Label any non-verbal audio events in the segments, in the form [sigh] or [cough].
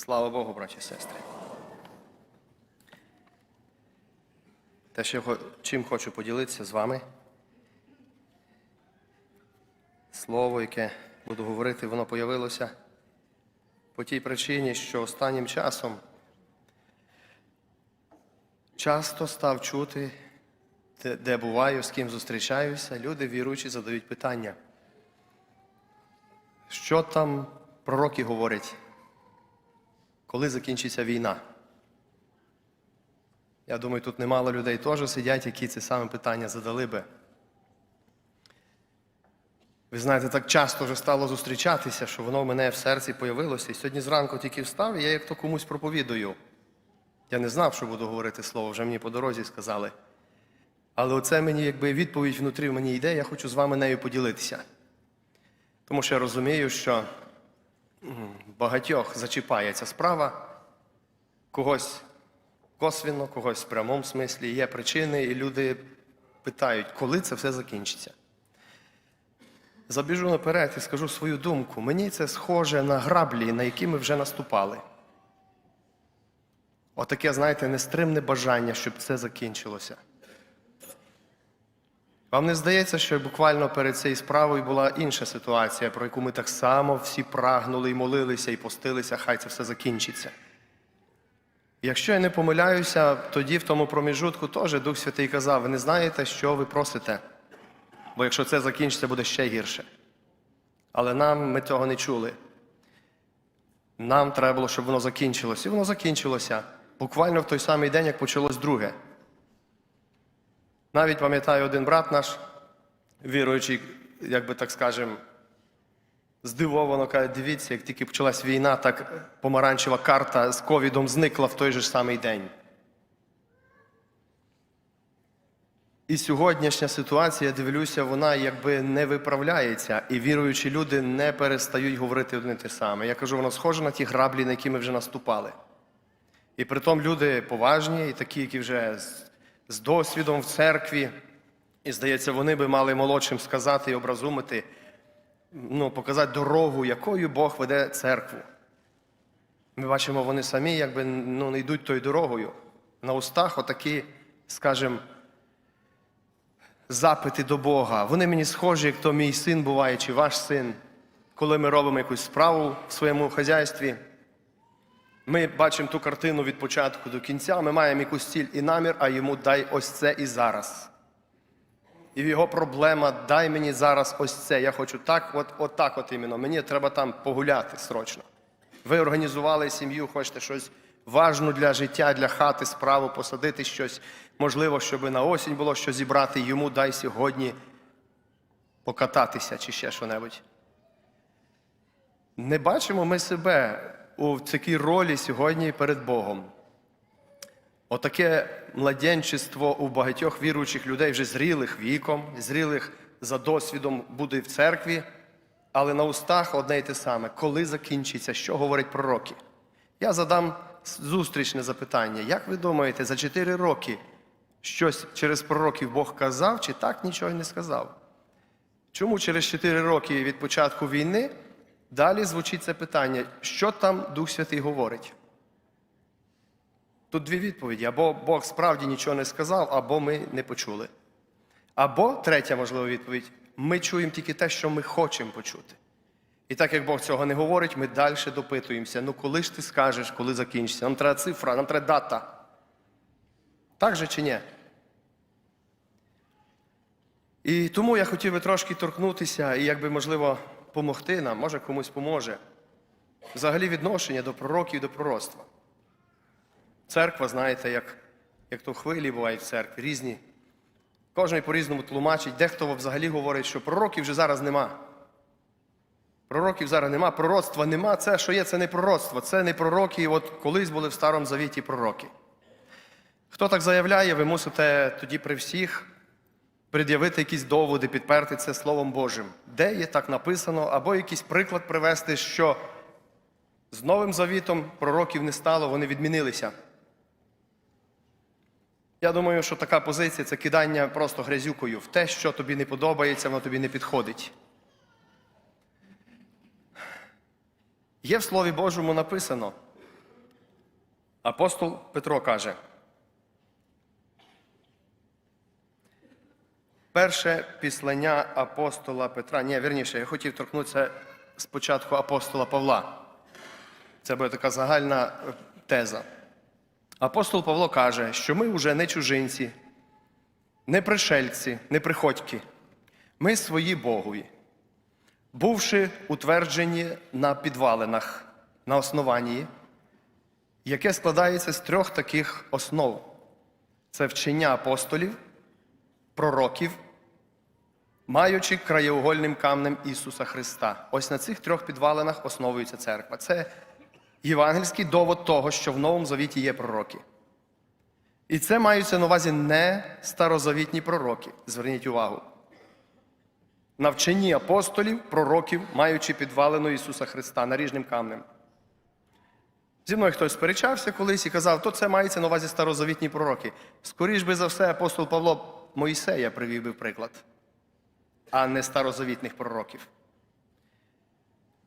Слава Богу, браті і сестри. Те, що чим хочу поділитися з вами. Слово, яке буду говорити, воно появилося по тій причині, що останнім часом часто став чути, де, буваю, з ким зустрічаюся, люди віруючі задають питання. Що там пророки говорять, коли закінчиться війна? Я думаю, тут немало людей теж сидять, які це саме питання задали би. Ви знаєте, так часто вже стало зустрічатися, що воно в мене в серці появилося. І сьогодні зранку тільки встав, і я як то комусь проповідую. Я не знав, що буду говорити слово, вже мені по дорозі сказали. Але оце мені якби відповідь внутрі в мені йде, я хочу з вами нею поділитися. Тому що я розумію, що багатьох зачіпає ця справа, когось косвіно, когось в прямому смислі. Є причини, і люди питають, коли це все закінчиться. Забіжу наперед і скажу свою думку. Мені це схоже на граблі, на які ми вже наступали. Отаке, знаєте, нестримне бажання, щоб це закінчилося. Вам не здається, що буквально перед цією справою була інша ситуація, про яку ми так само всі прагнули і молилися, і постилися, хай це все закінчиться. Якщо я не помиляюся, тоді в тому проміжутку теж Дух Святий казав, ви не знаєте, що ви просите, бо якщо це закінчиться, буде ще гірше. Але нам ми цього не чули. Нам треба було, щоб воно закінчилося. І воно закінчилося буквально в той самий день, як почалось друге. Навіть пам'ятаю один брат наш, віруючий, як би так скажемо, здивовано каже, дивіться, як тільки почалась війна, так помаранчева карта з ковідом зникла в той же самий день. І сьогоднішня ситуація, дивлюся, вона якби не виправляється, і віруючі люди не перестають говорити одне те саме. Я кажу, воно схоже на ті граблі, на які ми вже наступали. І притом люди поважні, і такі, які вже з, досвідом в церкві, і здається, вони би мали молодшим сказати і образумити, ну, показати дорогу, якою Бог веде церкву. Ми бачимо, вони самі якби ну, не йдуть тою дорогою. На устах отакі, скажімо, запити до Бога. Вони мені схожі, як то мій син буває, чи ваш син, коли ми робимо якусь справу в своєму хазяйстві. Ми бачимо ту картину від початку до кінця, ми маємо якусь ціль і намір, а йому дай ось це і зараз. І його проблема дай мені зараз ось це. Я хочу так, от, от так от іменно. Мені треба там погуляти срочно. Ви організували сім'ю, хочете щось важну для життя, для хати, справу, посадити щось. Можливо, щоб на осінь було що зібрати, йому дай сьогодні покататися чи ще що-небудь. Не бачимо ми себе у такій ролі сьогодні перед Богом. Отаке младенчество у багатьох віруючих людей вже зрілих віком, зрілих за досвідом буде в церкві, але на устах одне й те саме. Коли закінчиться, що говорять пророки? Я задам зустрічне запитання. Як ви думаєте, за 4 роки щось через пророків Бог казав, чи так нічого не сказав? Чому через 4 роки від початку війни далі звучить це питання, що там Дух Святий говорить? Тут дві відповіді: або Бог справді нічого не сказав, або ми не почули. Або третя можлива відповідь: ми чуємо тільки те, що ми хочемо почути. І так як Бог цього не говорить, ми далі допитуємося. Ну коли ж ти скажеш, коли закінчиться? Нам треба цифра, нам треба дата. Так же чи ні? І тому я хотів би трошки торкнутися і, якби, можливо, допомогти нам, може комусь поможе. Взагалі відношення до пророків до пророцтва. Церква, знаєте, як, як то хвилі бувають в церкві, різні. Кожен по-різному тлумачить. Дехто взагалі говорить, що пророків вже зараз нема. Пророків зараз нема, пророцтва нема. Це, що є, це не пророцтво, це не пророки. От колись були в Старому Завіті пророки. Хто так заявляє, ви мусите тоді при всіх пред'явити якісь доводи, підперти це Словом Божим. Де є так написано, або якийсь приклад привести, що з Новим Завітом пророків не стало, вони відмінилися. Я думаю, що така позиція це кидання просто грязюкою в те, що тобі не подобається, воно тобі не підходить. Є в Слові Божому написано, Апостол Петро каже. Перше післання апостола Петра. Ні, вірніше, я хотів торкнутися спочатку апостола Павла. Це буде така загальна е, теза. Апостол Павло каже, що ми вже не чужинці, не пришельці, не приходьки. Ми свої Богові, бувши утверджені на підвалинах, на основанні, яке складається з трьох таких основ: це вчення апостолів, пророків, маючи краєугольним камнем Ісуса Христа. Ось на цих трьох підвалинах основується церква. Це євангельський довод того, що в Новому Завіті є пророки. І це маються на увазі не старозавітні пророки. Зверніть увагу. Навчені апостолів, пророків, маючи підвалину Ісуса Христа наріжним камнем. Зі мною хтось сперечався колись і казав, то це мається на увазі старозавітні пророки. Скоріш би за все, апостол Павло Моїсея привів би приклад, а не старозавітних пророків.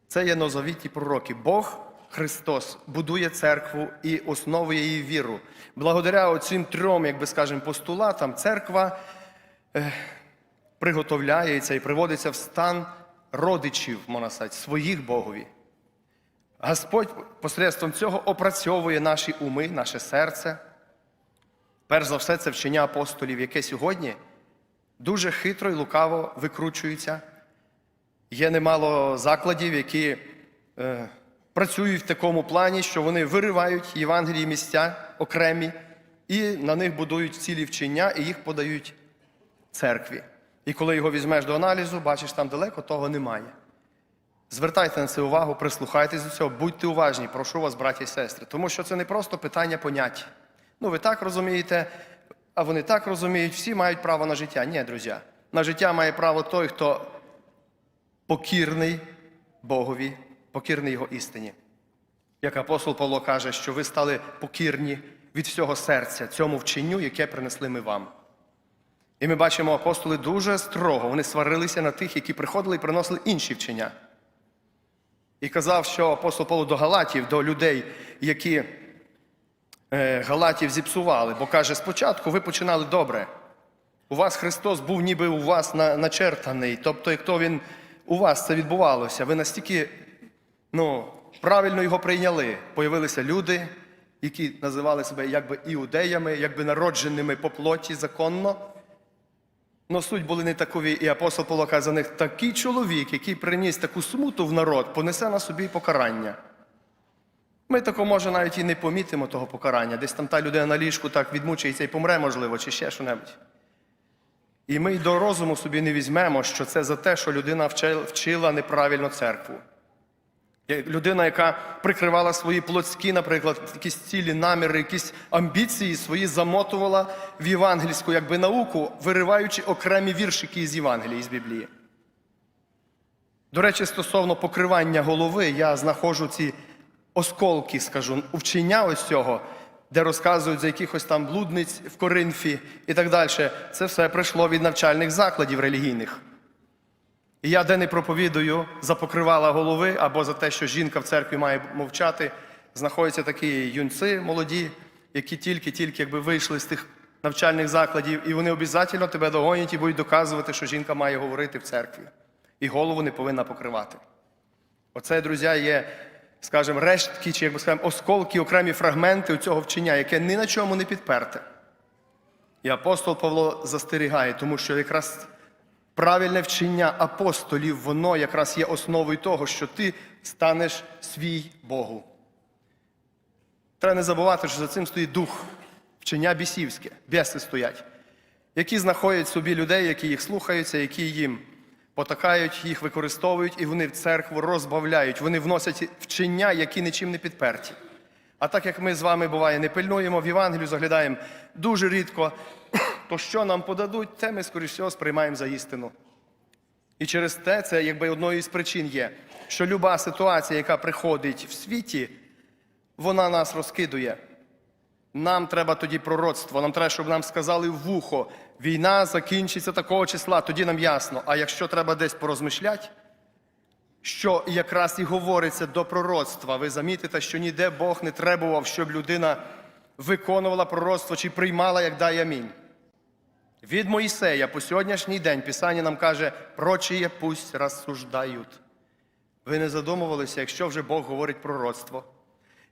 Це є новозавітні пророки. Бог Христос будує церкву і основує її віру. Благодаря оцим трьом, як би скажемо, постулатам, церква е, приготовляється і приводиться в стан родичів, можна своїх Богові. Господь посредством цього опрацьовує наші уми, наше серце. Перш за все, це вчення апостолів, яке сьогодні дуже хитро і лукаво викручується. Є немало закладів, які е, працюють в такому плані, що вони виривають Євангелії місця окремі і на них будують цілі вчення і їх подають церкві. І коли його візьмеш до аналізу, бачиш, там далеко того немає. Звертайте на це увагу, прислухайтесь до цього, будьте уважні, прошу вас, браті і сестри, тому що це не просто питання понять. Ну, ви так розумієте, а вони так розуміють, всі мають право на життя. Ні, друзі. На життя має право той, хто покірний Богові, покірний Його істині. Як апостол Павло каже, що ви стали покірні від всього серця цьому вченню, яке принесли ми вам. І ми бачимо, апостоли дуже строго, вони сварилися на тих, які приходили і приносили інші вчення. І казав, що апостол Павло до Галатів, до людей, які Галатів зіпсували, бо каже, спочатку ви починали добре. У вас Христос був ніби у вас на, начертаний. Тобто, як то він у вас це відбувалося, ви настільки ну, правильно його прийняли. Появилися люди, які називали себе якби іудеями, якби народженими по плоті законно. Но суть були не такові, і апостол Павло каже за них, такий чоловік, який приніс таку смуту в народ, понесе на собі покарання. Ми тако, може, навіть і не помітимо того покарання. Десь там та людина на ліжку так відмучається і помре, можливо, чи ще що-небудь. І ми й до розуму собі не візьмемо, що це за те, що людина вчила неправильно церкву. Людина, яка прикривала свої плотські, наприклад, якісь цілі наміри, якісь амбіції свої замотувала в євангельську якби науку, вириваючи окремі віршики з Євангелії, з Біблії. До речі, стосовно покривання голови, я знаходжу ці осколки, скажу, вчення ось цього, де розказують за якихось там блудниць в Коринфі і так далі. Це все прийшло від навчальних закладів релігійних. І я де не проповідую за покривала голови або за те, що жінка в церкві має мовчати, знаходяться такі юнці молоді, які тільки-тільки якби вийшли з тих навчальних закладів, і вони обов'язково тебе догонять і будуть доказувати, що жінка має говорити в церкві. І голову не повинна покривати. Оце, друзі, є, скажімо, рештки, чи як би скажемо, осколки, окремі фрагменти цього вчення, яке ні на чому не підперте. І апостол Павло застерігає, тому що якраз правильне вчення апостолів, воно якраз є основою того, що ти станеш свій Богу. Треба не забувати, що за цим стоїть дух, вчення бісівське, біси стоять, які знаходять собі людей, які їх слухаються, які їм потакають, їх використовують, і вони в церкву розбавляють, вони вносять вчення, які нічим не підперті. А так як ми з вами буває не пильнуємо в Євангелію, заглядаємо дуже рідко, [coughs] то що нам подадуть, те ми, скоріш всього, сприймаємо за істину. І через те це якби одною із причин є, що люба ситуація, яка приходить в світі, вона нас розкидує. Нам треба тоді пророцтво, нам треба, щоб нам сказали в вухо, війна закінчиться такого числа, тоді нам ясно. А якщо треба десь порозмишляти, що якраз і говориться до пророцтва. Ви замітите, що ніде Бог не требував, щоб людина виконувала пророцтво чи приймала, як дай амінь. Від Моїсея по сьогоднішній день Писання нам каже, прочіє пусть розсуждають. Ви не задумувалися, якщо вже Бог говорить пророцтво,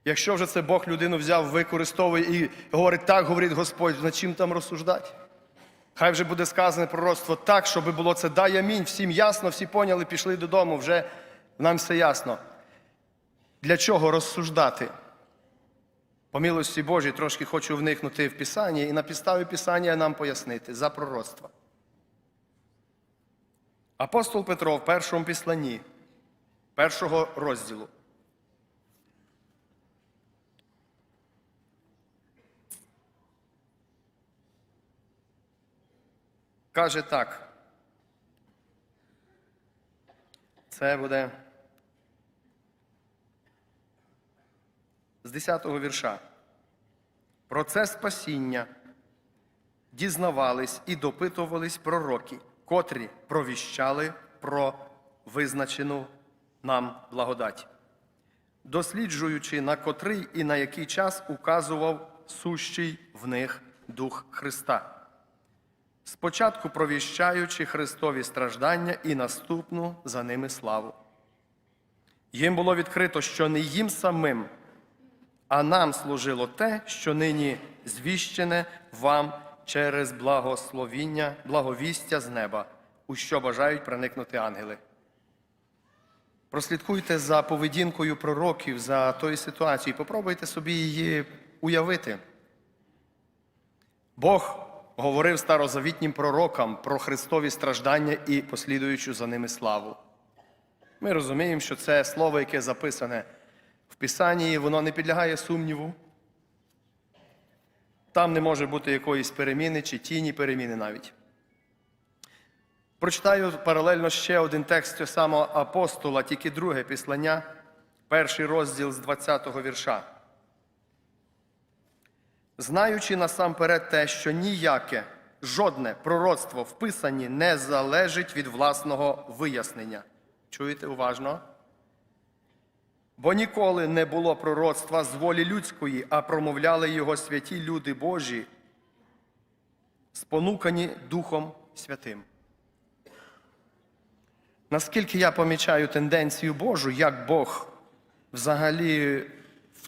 якщо вже це Бог людину взяв, використовує і говорить, так говорить Господь, над чим там розсуждати? Хай вже буде сказане пророцтво так, щоб було це дай амінь. Всім ясно, всі поняли, пішли додому, вже нам все ясно. Для чого розсуждати? По милості Божій трошки хочу вникнути в Писання і на підставі Писання нам пояснити за пророцтво. Апостол Петро в першому післанні, першого розділу. Каже так. Це буде з 10-го вірша. Про це спасіння дізнавались і допитувались пророки, котрі провіщали про визначену нам благодать, досліджуючи, на котрий і на який час указував сущий в них Дух Христа. Спочатку провіщаючи Христові страждання і наступну за ними славу. Їм було відкрито, що не їм самим, а нам служило те, що нині звіщене вам через благословіння, благовістя з неба, у що бажають проникнути ангели. Прослідкуйте за поведінкою пророків, за тою ситуацією, попробуйте собі її уявити. Бог говорив старозавітнім пророкам про Христові страждання і послідуючу за ними славу. Ми розуміємо, що це слово, яке записане в Писанні, воно не підлягає сумніву. Там не може бути якоїсь переміни чи тіні переміни навіть. Прочитаю паралельно ще один текст цього самого апостола, тільки друге післання, перший розділ з 20-го вірша. Знаючи насамперед те, що ніяке, жодне пророцтво в Писанні не залежить від власного вияснення. Чуєте уважно? Бо ніколи не було пророцтва з волі людської, а промовляли його святі люди Божі, спонукані Духом Святим. Наскільки я помічаю тенденцію Божу, як Бог взагалі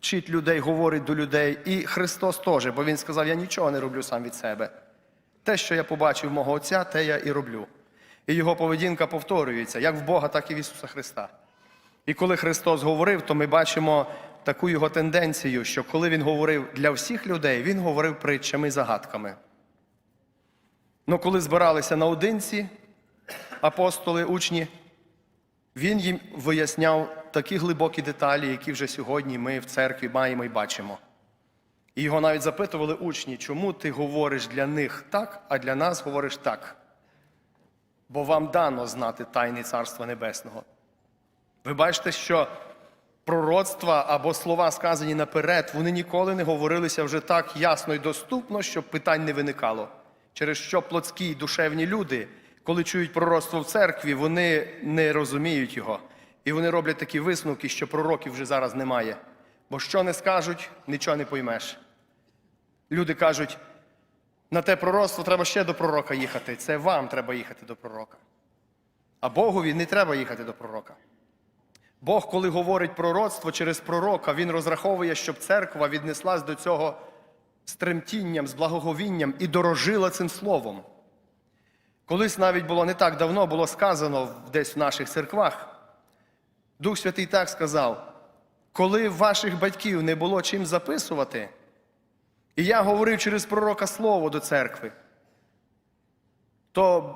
вчить людей, говорить до людей, і Христос теж, бо Він сказав, я нічого не роблю сам від себе. Те, що я побачив мого Отця, те я і роблю. І його поведінка повторюється, як в Бога, так і в Ісуса Христа. І коли Христос говорив, то ми бачимо таку його тенденцію, що коли Він говорив для всіх людей, Він говорив притчами і загадками. Ну коли збиралися наодинці апостоли, учні, він їм виясняв такі глибокі деталі, які вже сьогодні ми в церкві маємо і бачимо. І його навіть запитували учні, чому ти говориш для них так, а для нас говориш так. Бо вам дано знати тайни Царства Небесного. Ви бачите, що пророцтва або слова, сказані наперед, вони ніколи не говорилися вже так ясно і доступно, щоб питань не виникало. Через що плотські і душевні люди, коли чують пророцтво в церкві, вони не розуміють його. І вони роблять такі висновки, що пророків вже зараз немає. Бо що не скажуть, нічого не поймеш. Люди кажуть, на те пророцтво треба ще до пророка їхати. Це вам треба їхати до пророка. А Богові не треба їхати до пророка. Бог, коли говорить пророцтво через пророка, Він розраховує, щоб церква віднеслась до цього з тремтінням, з благоговінням і дорожила цим словом. Колись навіть було не так давно, було сказано десь в наших церквах. Дух Святий так сказав: коли ваших батьків не було чим записувати, і я говорив через пророка слово до церкви, то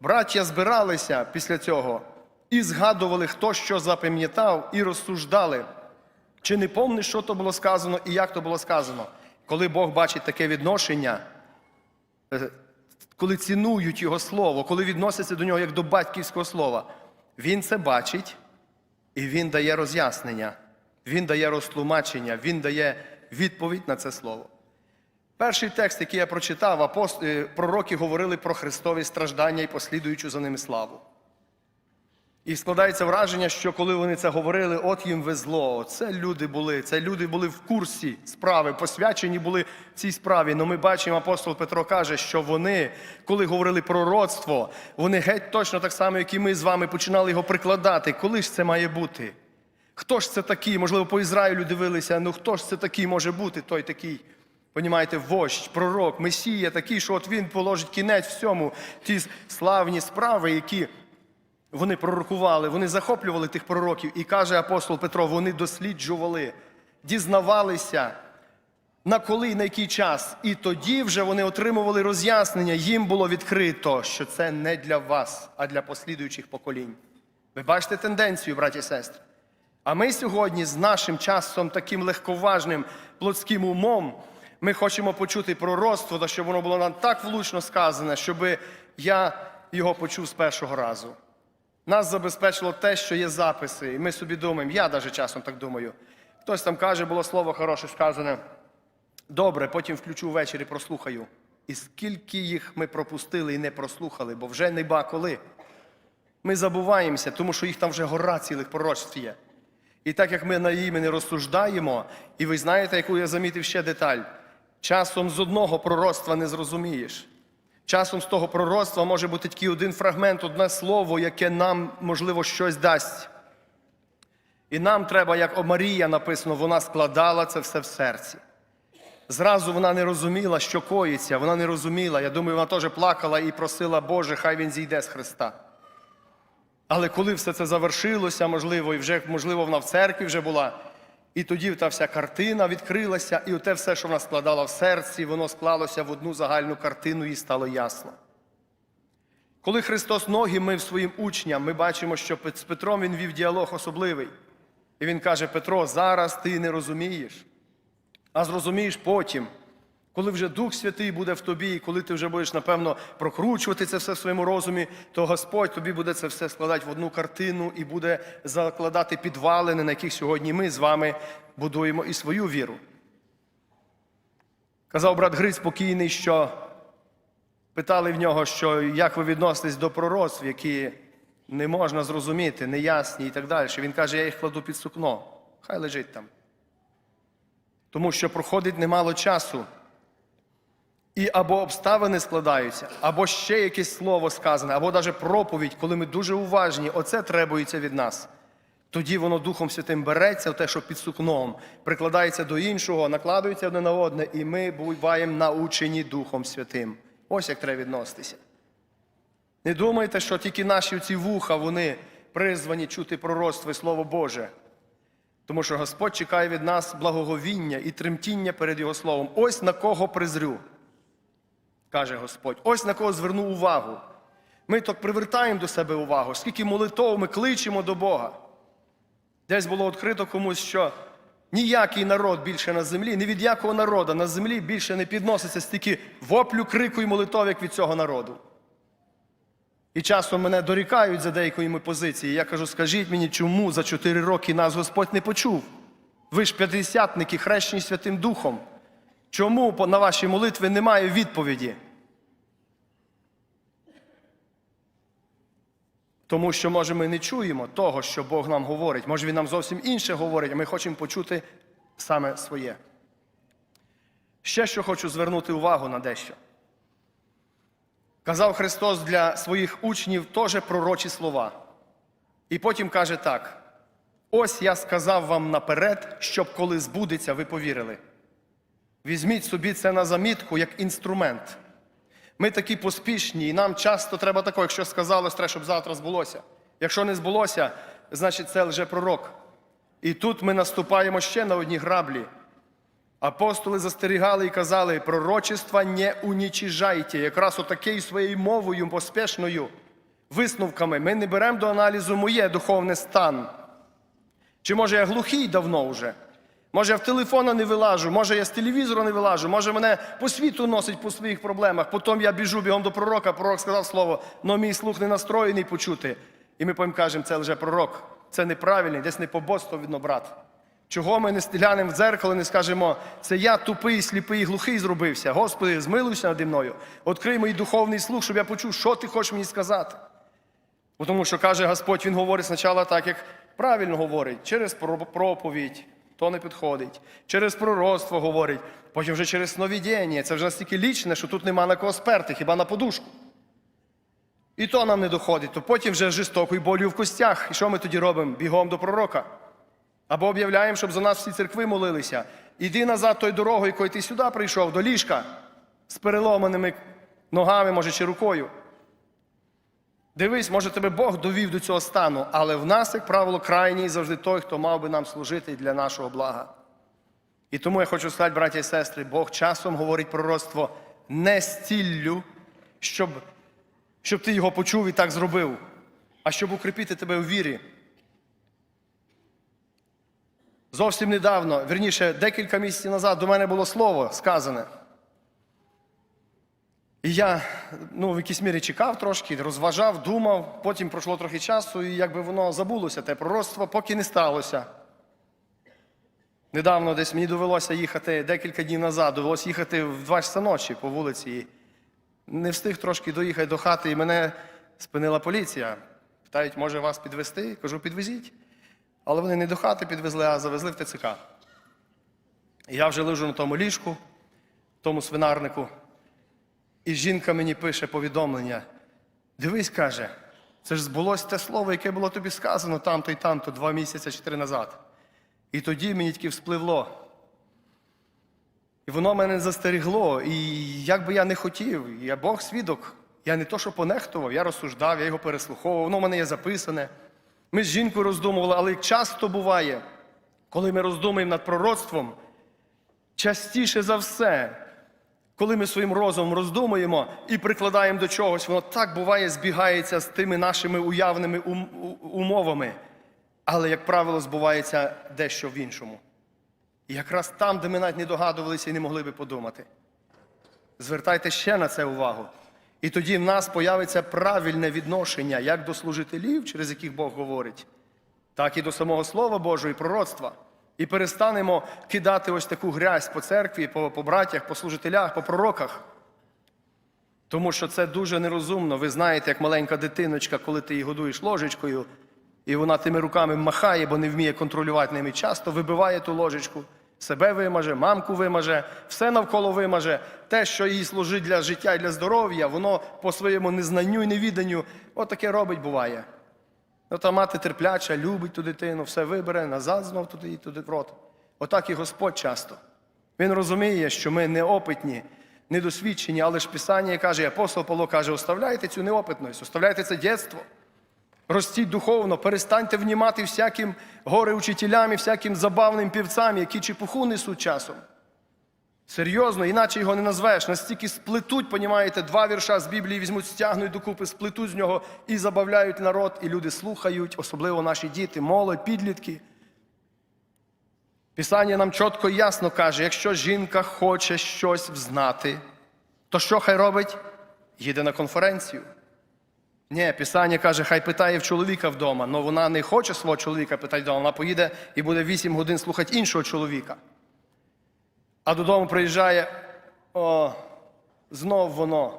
браття збиралися після цього і згадували, хто що запам'ятав, і розсуждали, чи не помниш, що то було сказано і як то було сказано. Коли Бог бачить таке відношення, е, коли цінують Його слово, коли відносяться до нього як до батьківського слова, Він це бачить і Він дає роз'яснення, Він дає розтлумачення, Він дає відповідь на це слово. Перший текст, який я прочитав, е, пророки говорили про Христові страждання і послідуючу за ними славу. І складається враження, що коли вони це говорили, от їм везло. Це люди були, це люди були в курсі справи, посвячені були цій справі. Ну ми бачимо, апостол Петро каже, що вони, коли говорили про родство, вони геть точно так само, як і ми з вами, починали його прикладати. Коли ж це має бути? Хто ж це такий? Можливо, по Ізраїлю дивилися, ну хто ж це такий може бути, той такий. Понімаєте, вождь, пророк, месія такий, що от він положить кінець всьому, ті славні справи, які вони пророкували, вони захоплювали тих пророків. І каже апостол Петро, вони досліджували, дізнавалися, на коли і на який час. І тоді вже вони отримували роз'яснення, їм було відкрито, що це не для вас, а для послідуючих поколінь. Ви бачите тенденцію, браті і сестри? А ми сьогодні з нашим часом, таким легковажним плотським умом, ми хочемо почути пророцтво, щоб воно було нам так влучно сказане, щоб я його почув з першого разу. Нас забезпечило те, що є записи, і ми собі думаємо, я навіть часом так думаю. Хтось там каже, було слово хороше сказане. Добре, потім включу ввечері, прослухаю. І скільки їх ми пропустили і не прослухали, бо вже не ба коли. Ми забуваємося, тому що їх там вже гора цілих пророцтв є. І так як ми на імені розсуждаємо, і ви знаєте, яку я замітив ще деталь, часом з одного пророцтва не зрозумієш. Часом з того пророцтва може бути тільки один фрагмент, одне слово, яке нам, можливо, щось дасть. І нам треба, як о Марія написано, вона складала це все в серці. Зразу вона не розуміла, що коїться, вона не розуміла. Я думаю, вона теж плакала і просила, Боже, хай він зійде з Христа. Але коли все це завершилося, можливо, і вже, можливо, вона в церкві вже була, і тоді та вся картина відкрилася, і те все, що вона складала в серці, воно склалося в одну загальну картину і стало ясно. Коли Христос ноги мив своїм учням, ми бачимо, що з Петром він вів діалог особливий. І він каже: Петро, зараз ти не розумієш, а зрозумієш потім, коли вже Дух Святий буде в тобі, і коли ти вже будеш, напевно, прокручувати це все в своєму розумі, то Господь тобі буде це все складати в одну картину і буде закладати підвалини, на яких сьогодні ми з вами будуємо і свою віру. Казав брат Гриць спокійний, що питали в нього, що як ви відноситесь до пророцтв, які не можна зрозуміти, неясні і так далі. Він каже, я їх кладу під сукно. Хай лежить там. Тому що проходить немало часу. І або обставини складаються, або ще якесь слово сказане, або навіть проповідь, коли ми дуже уважні, оце требується від нас. Тоді воно Духом Святим береться те, що під сукном, прикладається до іншого, накладується одне на одне, і ми буваємо научені Духом Святим. Ось як треба відноситися. Не думайте, що тільки наші ці вуха, вони призвані чути пророцтво і Слово Боже. Тому що Господь чекає від нас благоговіння і тремтіння перед Його Словом. Ось на кого призрю, каже Господь. Ось на кого зверну увагу. Ми так привертаємо до себе увагу, скільки молитов ми кличемо до Бога. Десь було відкрито комусь, що ніякий народ більше на землі, ні від якого народу на землі більше не підноситься стільки воплю, крику і молитов, як від цього народу. І часом мене дорікають за деякої позиції. Я кажу, скажіть мені, чому за чотири роки нас Господь не почув? Ви ж п'ятдесятники, хрещені Святим Духом. Чому на ваші молитви немає відповіді? Тому що, може, ми не чуємо того, що Бог нам говорить. Може, Він нам зовсім інше говорить, а ми хочемо почути саме своє. Ще що хочу звернути увагу на дещо. Казав Христос для своїх учнів теж пророчі слова. І потім каже так: ось я сказав вам наперед, щоб коли збудеться, ви повірили. Візьміть собі це на замітку як інструмент. Ми такі поспішні, і нам часто треба тако, якщо сказалось, треба, щоб завтра збулося. Якщо не збулося, значить це лжепророк. І тут ми наступаємо ще на одні граблі. Апостоли застерігали і казали, пророчества не унічижайте. Якраз отакою своєю мовою поспішною, висновками ми не беремо до аналізу моє духовний стан. Чи може я глухий давно вже? Може, я в телефона не вилажу, може, я з телевізора не вилажу, може, мене по світу носить по своїх проблемах. Потім я біжу бігом до пророка, пророк сказав слово, але мій слух не настроєний почути. І ми потім кажемо, це лже пророк, це неправильний, десь не побоцтво видно, брат. Чого ми не глянемо в дзеркало, і не скажемо, це я тупий, сліпий, глухий зробився. Господи, змилуйся наді мною. Відкрий мій духовний слух, щоб я почув, що ти хочеш мені сказати. Бо Тому що каже Господь, Він говорить спочатку так, як правильно говорить, через проповідь, то не підходить, через пророцтво говорить, потім вже через сновидіння. Це вже настільки лічне, що тут нема на кого сперти, хіба на подушку. І то нам не доходить, то потім вже жорстокою болю в костях. І що ми тоді робимо? Бігом до пророка. Або об'являємо, щоб за нас всі церкви молилися. Іди назад тою дорогою, якою ти сюди прийшов, до ліжка, з переломаними ногами, може, чи рукою. Дивись, може, тебе Бог довів до цього стану, але в нас, як правило, крайній завжди той, хто мав би нам служити для нашого блага. І тому я хочу сказати, браті і сестри, Бог часом говорить пророцтво не з ціллю, щоб, щоб ти його почув і так зробив, а щоб укріпити тебе у вірі. Зовсім недавно, верніше, декілька місяців назад до мене було слово сказане. І я ну, в якійсь мірі чекав трошки, розважав, думав, потім пройшло трохи часу, і якби воно забулося, те пророцтво, поки не сталося. Недавно десь мені довелося їхати декілька днів назад, довелося їхати в 2 часа ночі по вулиці. Не встиг трошки доїхати до хати, і мене спинила поліція. Питають, може вас підвезти? Кажу, підвезіть. Але вони не до хати підвезли, а завезли в ТЦК. І я вже лежу на тому ліжку, тому свинарнику. І жінка мені пише повідомлення. Дивись, каже, це ж збулось те слово, яке було тобі сказано там-то і там-то два місяці чотири назад. І тоді мені тільки вспливло. І воно мене застерігло. І як би я не хотів, я Бог свідок, я не то, що понехтував, я розсуждав, я його переслуховував, воно в мене є записане. Ми з жінкою роздумували, але часто буває, коли ми роздумуємо над пророцтвом, частіше за все, коли ми своїм розумом роздумуємо і прикладаємо до чогось, воно так буває, збігається з тими нашими уявними ум- умовами, але, як правило, збувається дещо в іншому. І якраз там, де ми навіть не догадувалися і не могли би подумати. Звертайте ще на це увагу. І тоді в нас появиться правильне відношення як до служителів, через яких Бог говорить, так і до самого Слова Божого і пророцтва. І перестанемо кидати ось таку грязь по церкві, по, по братях, по служителях, по пророках. Тому що це дуже нерозумно. Ви знаєте, як маленька дитиночка, коли ти її годуєш ложечкою, і вона тими руками махає, бо не вміє контролювати ними часто, вибиває ту ложечку, себе вимаже, мамку вимаже, все навколо вимаже. Те, що їй служить для життя і для здоров'я, воно по своєму незнанню і невіданню, отаке робить буває. Ну, та мати терпляча, любить ту дитину, все вибере, назад знов туди і туди в рот. Отак і Господь часто. Він розуміє, що ми неопитні, недосвідчені, але ж Писання каже, апостол Павло каже, оставляйте цю неопитність, оставляйте це дєтство. Ростіть духовно, перестаньте внімати всяким горе-учителям і всяким забавним півцям, які чепуху несуть часом. Серйозно, іначе його не назвеш. Настільки сплетуть, понімаєте, два вірша з Біблії візьмуть, стягнуть докупи, сплетуть з нього і забавляють народ, і люди слухають, особливо наші діти, молодь, підлітки. Писання нам чітко і ясно каже, якщо жінка хоче щось взнати, то що хай робить? Їде на конференцію. Ні, Писання каже, хай питає в чоловіка вдома, але вона не хоче свого чоловіка питати вдома, вона поїде і буде 8 годин слухати іншого чоловіка. А додому приїжджає, о, знов воно.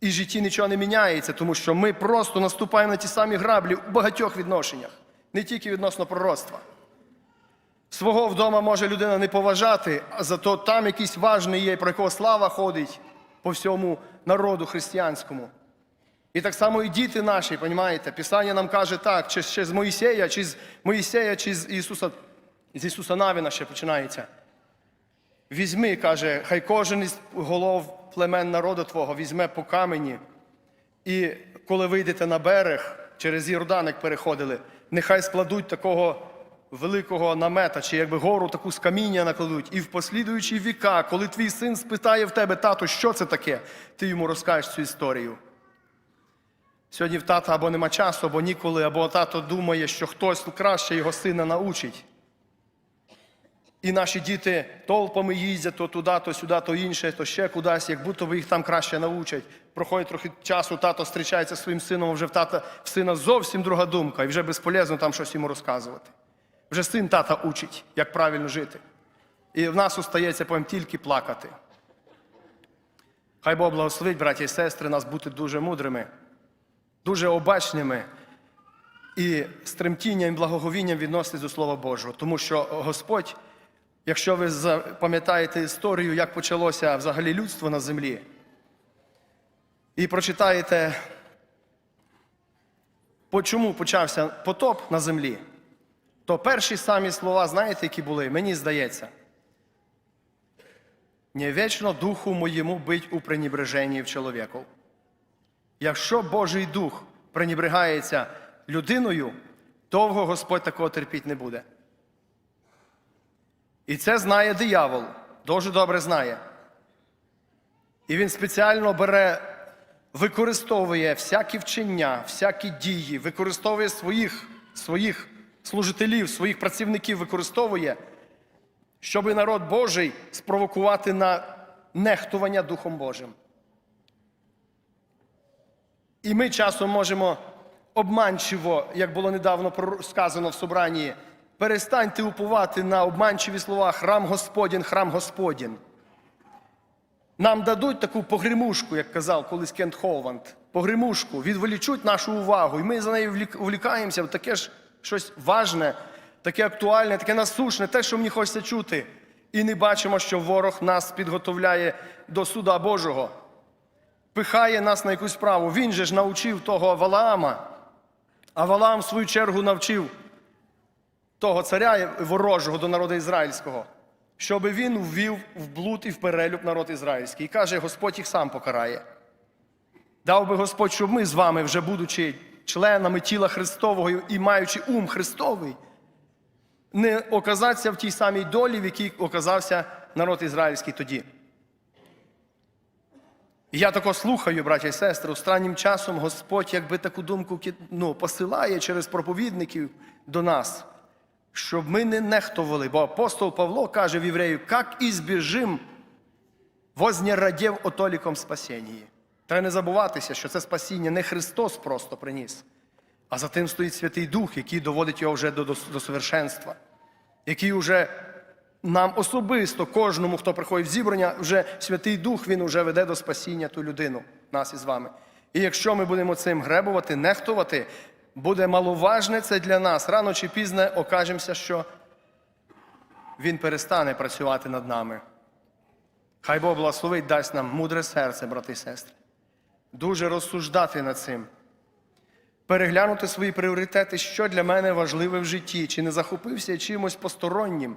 І в житті нічого не міняється, тому що ми просто наступаємо на ті самі граблі у багатьох відношеннях, не тільки відносно пророцтва. Свого вдома може людина не поважати, а зато там якийсь важний є, про якого слава ходить по всьому народу християнському. І так само і діти наші, розумієте, Писання нам каже так, чи ще з Моїсея, чи з Моїсея, чи з Ісуса, з Ісуса Навіна ще починається. Візьми, каже, хай кожен із голов племен народу Твого візьме по камені. І коли вийдете на берег, через Йордан, як переходили, нехай складуть такого великого намета, чи якби гору таку з каміння накладуть. І в послідуючі віка, коли твій син спитає в тебе, тато, що це таке, ти йому розкажеш цю історію. Сьогодні в тата або нема часу, або ніколи, або тато думає, що хтось краще його сина научить. І наші діти толпами їздять то туди, то сюди, то інше, то ще кудись, як будто би їх там краще научать. Проходить трохи часу, тато зустрічається зі своїм сином, а вже в тата в сина зовсім друга думка, і вже безполезно там щось йому розказувати. Вже син тата учить, як правильно жити. І в нас остається потім тільки плакати. Хай Бог благословить, браті і сестри, нас бути дуже мудрими дуже обачними і з тремтінням і благоговінням відноситись до Слова Божого. Тому що Господь, якщо ви запам'ятаєте історію, як почалося взагалі людство на землі, і прочитаєте, чому почався потоп на землі, то перші самі слова, знаєте, які були, мені здається. Не вічно духу моєму бить у пренебреженні в чоловіку. Якщо Божий дух пренебрегається людиною, довго Господь такого терпіти не буде. І це знає диявол, дуже добре знає. І він спеціально бере, використовує всякі вчення, всякі дії, використовує своїх, своїх служителів, своїх працівників, використовує, щоб народ Божий спровокувати на нехтування Духом Божим. І ми часом можемо обманчиво, як було недавно сказано в собранні, перестаньте уповати на обманчиві слова храм Господін, храм Господін. Нам дадуть таку погримушку, як казав колись Кент Хованд, погримушку, відволічуть нашу увагу, і ми за нею влікаємося в таке ж щось важне, таке актуальне, таке насушне, те, що мені хочеться чути. І не бачимо, що ворог нас підготовляє до суда Божого пихає нас на якусь справу. Він же ж навчив того Валаама, а Валаам, в свою чергу, навчив того царя ворожого до народу ізраїльського, щоб він ввів в блуд і в перелюб народ ізраїльський. І каже, Господь їх сам покарає. Дав би Господь, щоб ми з вами, вже будучи членами тіла Христового і маючи ум Христовий, не оказатися в тій самій долі, в якій оказався народ ізраїльський тоді. Я тако слухаю, браття і сестри, останнім часом Господь якби таку думку ну, посилає через проповідників до нас, щоб ми не нехтували. Бо апостол Павло каже в єврею, як ізбіжим вознерадів отоліком спасінні. Треба не забуватися, що це спасіння не Христос просто приніс, а за тим стоїть Святий Дух, який доводить його вже до, до, до совершенства, який вже нам особисто, кожному, хто приходить в зібрання, вже Святий Дух Він вже веде до спасіння ту людину, нас із вами. І якщо ми будемо цим гребувати, нехтувати, буде маловажне це для нас. Рано чи пізно окажемося, що Він перестане працювати над нами. Хай Бог благословить, дасть нам мудре серце, брати і сестри. Дуже розсуждати над цим. Переглянути свої пріоритети, що для мене важливе в житті, чи не захопився чимось постороннім.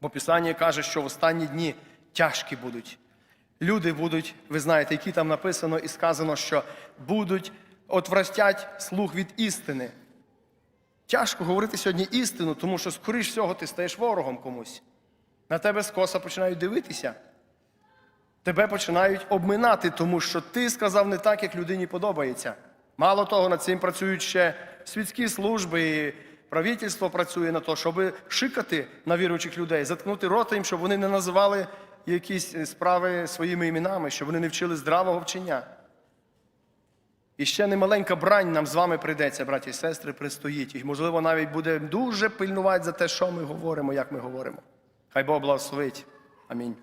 Бо Писання каже, що в останні дні тяжкі будуть. Люди будуть, ви знаєте, які там написано і сказано, що будуть отврастять слух від істини. Тяжко говорити сьогодні істину, тому що, скоріш всього, ти стаєш ворогом комусь. На тебе скоса починають дивитися. Тебе починають обминати, тому що ти сказав не так, як людині подобається. Мало того, над цим працюють ще світські служби, і правительство працює на те, щоб шикати на віруючих людей, заткнути рота їм, щоб вони не називали якісь справи своїми іменами, щоб вони не вчили здравого вчення. І ще немаленька брань нам з вами прийдеться, браті і сестри, пристоїть. І, можливо, навіть буде дуже пильнувати за те, що ми говоримо, як ми говоримо. Хай Бог благословить. Амінь.